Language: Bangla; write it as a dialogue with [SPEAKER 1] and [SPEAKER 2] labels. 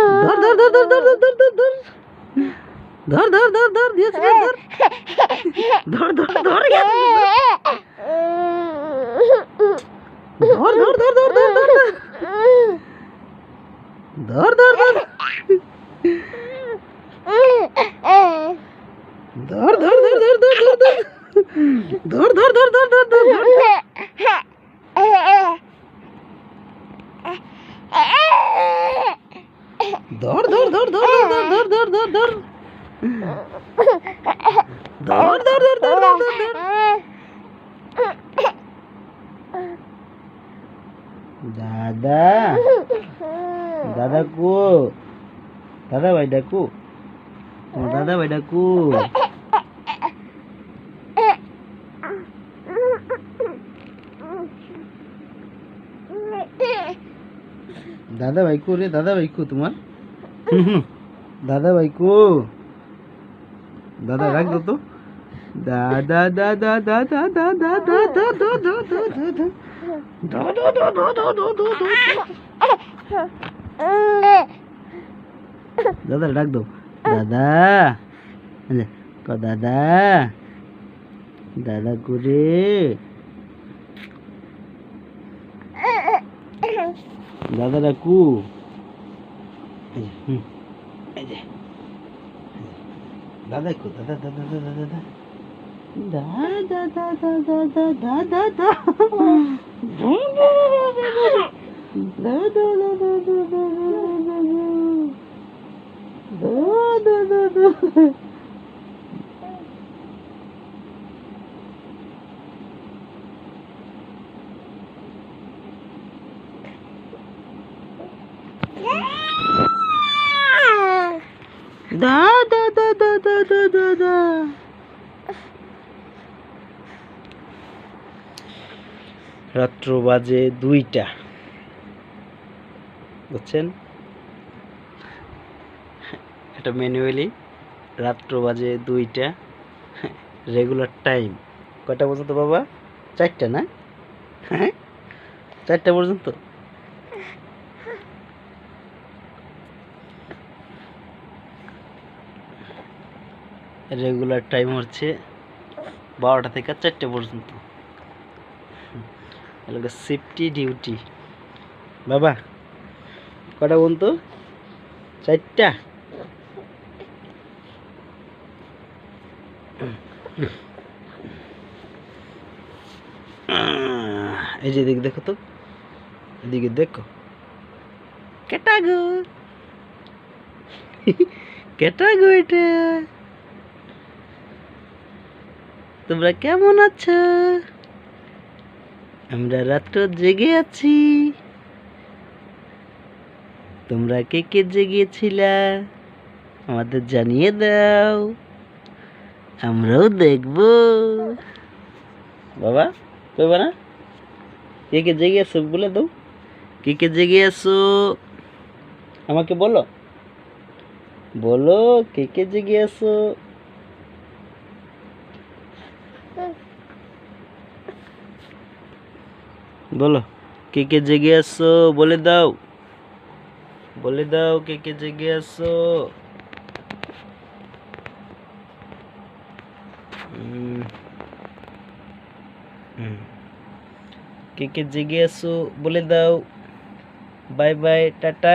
[SPEAKER 1] Dur dur dur dur dur dur dur dur. Dur dur dur dur diye dur. Dur dur dur ya. Dur dur dur dur dur. Dur dur dur. dur dur dur dur dur dur dur. Dur dur dur dur dur dur dur. Dur dur dur dur dur dur dur dur dur. Dur dur dur dur dur dur dur. Dada. দাদা দাদা ভাই ডাকু দাদা ভাই ডাকু দাদা ভাই কো রে দাদা ভাই কো তোমার। দাদা ভাই কো দাদা রাখ তো দাদা দাদা দাদা দাদা দাদা দাদা দাদা দাদা দাদা দাদা দাদা ডাক দাও। দাদা। ক দাদা। দাদা করে দাদা ডাকু দাদা কো। দাদা দাদা দাদা দাদা দাদা। দাদা দাদা দাদা দাদা Da da da da da da da da. রাত্র বাজে দুইটা বুঝছেন? এটা ম্যানুয়ালি রাত্র বাজে দুইটা রেগুলার টাইম কয়টা পর্যন্ত বাবা? চারটা না? হ্যাঁ? চারটা পর্যন্ত? রেগুলার টাইম হচ্ছে বারোটা থেকে চারটে পর্যন্ত। সেফটি ডিউটি বাবা কটা পর্যন্ত চারটা। এই যে এদিকে দেখো তো। এদিকে দেখো। কেটা গো? কেটা গো এটা? তোমরা কেমন আছো? আমরা রাত্র জেগে আছি। তোমরা কে কে জেগেছিলা? আমাদের জানিয়ে দাও। আমরাও দেখব। বাবা কইবা না কে কে জেগে আছো বলে দাও। কে কে জেগে আছো? আমাকে বলো। বলো, কে কে জেগে আছো? বলো, কে কে জেগে আছো বলে দাও। বলে দাও কে কে জেগে আছো উম, হুম। কে কে জেগে আছো বলে দাও বাই বাই টাটা